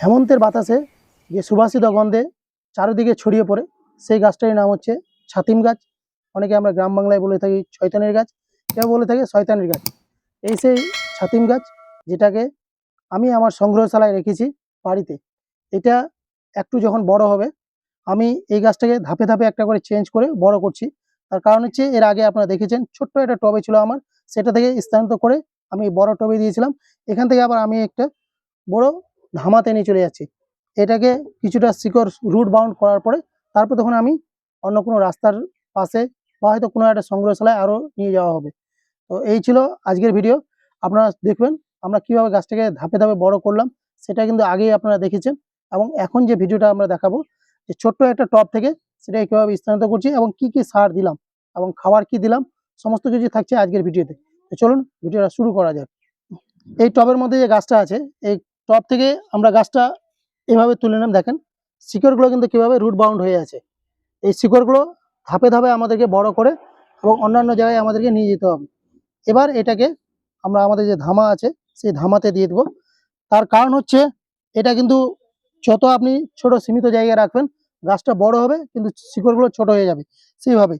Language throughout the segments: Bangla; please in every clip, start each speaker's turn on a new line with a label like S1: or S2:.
S1: হেমন্তের বাতাসে যে সুবাসিত গন্ধে চারিদিকে ছড়িয়ে পড়ে, সেই গাছটার নাম হচ্ছে ছাতিম গাছ। অনেকে আমরা গ্রাম বাংলায় বলে থাকি শয়তানের গাছ, কেউ বলে থাকে শয়তানের গাছ। এই সেই ছাতিম গাছ যেটাকে আমি আমার সংগ্রহশালায় রেখেছি বাড়িতে। এটা একটু যখন বড় হবে, আমি এই গাছটাকে ধাপে ধাপে একটা করে চেঞ্জ করে বড় করছি। তার কারণ হচ্ছে এর আগে আপনারা দেখেছেন, ছোট্ট একটা টবে ছিল আমার, সেটা থেকে স্থানান্তর করে আমি বড় টবে দিয়েছিলাম। এখান থেকে আবার আমি একটা বড় ধামাতে নিয়ে চলে যাচ্ছি। এটাকে কিছুটা শিকড় রুট বাউন্ড করার পরে তারপর তখন আমি অন্য কোনো রাস্তার পাশে বা হয়তো কোনো একটা সংগ্রহশালায় আরও নিয়ে যাওয়া হবে। তো এই ছিল আজকের ভিডিও আপনারা দেখবেন আমরা কীভাবে গাছটাকে ধাপে ধাপে বড় করলাম, সেটা কিন্তু আগেই আপনারা দেখেছেন। এবং এখন যে ভিডিওটা আমরা দেখাবো, যে ছোট্ট একটা টব থেকে সেটাকে কীভাবে স্থানান্তর করছি এবং কি কি সার দিলাম এবং খাবার কি দিলাম, সমস্ত কিছু থাকছে আজকের ভিডিওতে তো। চলুন ভিডিওটা শুরু করা যাক। এই টবের মধ্যে যে গাছটা আছে, এই টব থেকে আমরা গাছটা এভাবে তুলে নিলাম, দেখেন। শিকড়গুলো কিন্তু কীভাবে রুট বাউন্ড হয়ে আছে। এই শিকড়গুলো ধাপে ধাপে আমাদেরকে বড় করে এবং অন্যান্য জায়গায় আমাদেরকে নিয়ে যেতে হবে। এবার এটাকে আমরা আমাদের যে ধামা আছে, সেই ধামাতে দিয়ে দেবো। তার কারণ হচ্ছে, এটা কিন্তু যত আপনি ছোট সীমিত জায়গায় রাখবেন, গাছটা বড় হবে, কিন্তু শিকড়গুলো ছোট হয়ে যাবে। সেইভাবে।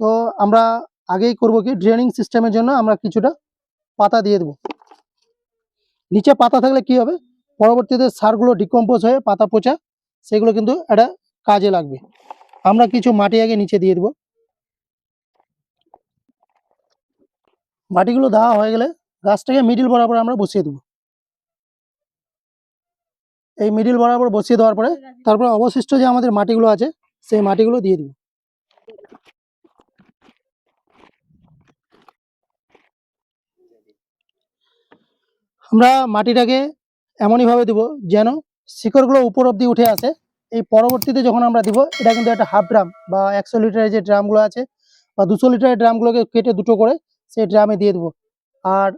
S1: তো আমরা আগেই করব কি ড্রেনিং সিস্টেমের জন্য আমরা কিছুটা পাতা দিয়ে দেবো। নিচে পাতা থাকলে কি হবে? পরবর্তীতে সারগুলো ডিকম্পোজ হয়ে পাতা পচা, সেগুলো কিন্তু একটা কাজে লাগবে। আমরা কিছু মাটি আগে নিচে দিয়ে দেবো। মাটিগুলো দেওয়া হয়ে গেলে গাছটাকে মিডিল বরাবর আমরা বসিয়ে দেবো। এই মিডিল বরাবর বসিয়ে দেওয়ার পরে তারপরে অবশিষ্ট যে আমাদের মাটিগুলো আছে, সেই মাটিগুলো দিয়ে দিব। আমরা মাটিটাকে এমনইভাবে দিব যেন শিকড়গুলো উপর অব্দি উঠে আসে। এই পরবর্তীতে যখন আমরা দিব, এটা কিন্তু একটা হাফ ড্রাম বা একশো লিটারের যে ড্রামগুলো আছে বা দুশো লিটারের ড্রামগুলোকে কেটে দুটো করে সেই ড্রামে দিয়ে দেবো। আর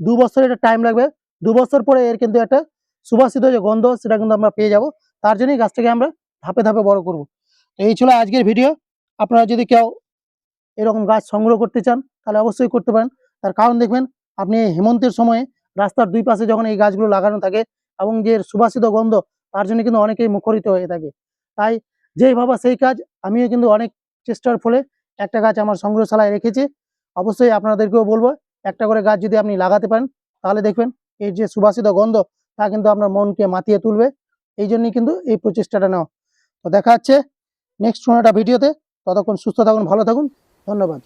S1: দু বছর এটা টাইম লাগবে। দু বছর পরে এর কিন্তু একটা সুবাসিত যে গন্ধ, সেটা কিন্তু আমরা পেয়ে যাব। তার জন্যই গাছটাকে আমরা ধাপে ধাপে বড় করব। এই ছিল আজকের ভিডিও আপনারা যদি কেউ এরকম গাছ সংগ্রহ করতে চান, তাহলে অবশ্যই করতে পারেন। তার কারণ দেখবেন, আপনি হেমন্তের সময়ে রাস্তার দুই পাশে যখন এই গাছগুলো লাগানো থাকে এবং যে সুবাসিত গন্ধ, তার জন্য কিন্তু অনেকেই মুখরিত হয়ে থাকে। তাই যেই ভাবা সেই কাজ, আমিও কিন্তু অনেক চেষ্টার ফলে একটা গাছ আমার সংগ্রহশালায় রেখেছি। অবশ্যই আপনাদেরকেও বলব, একটা করে গাছ যদি আপনি লাগাতে পারেন, তাহলে দেখবেন এই যে সুবাসিত গন্ধ, তা কিন্তু আপনার মনকে মাতিয়ে তুলবে। এই জন্যই কিন্তু এই প্রচেষ্টাটা নেওয়া। তো দেখা হচ্ছে নেক্সট কোনো একটা ভিডিওতে। ততক্ষণ সুস্থ থাকুন, ভালো থাকুন। ধন্যবাদ।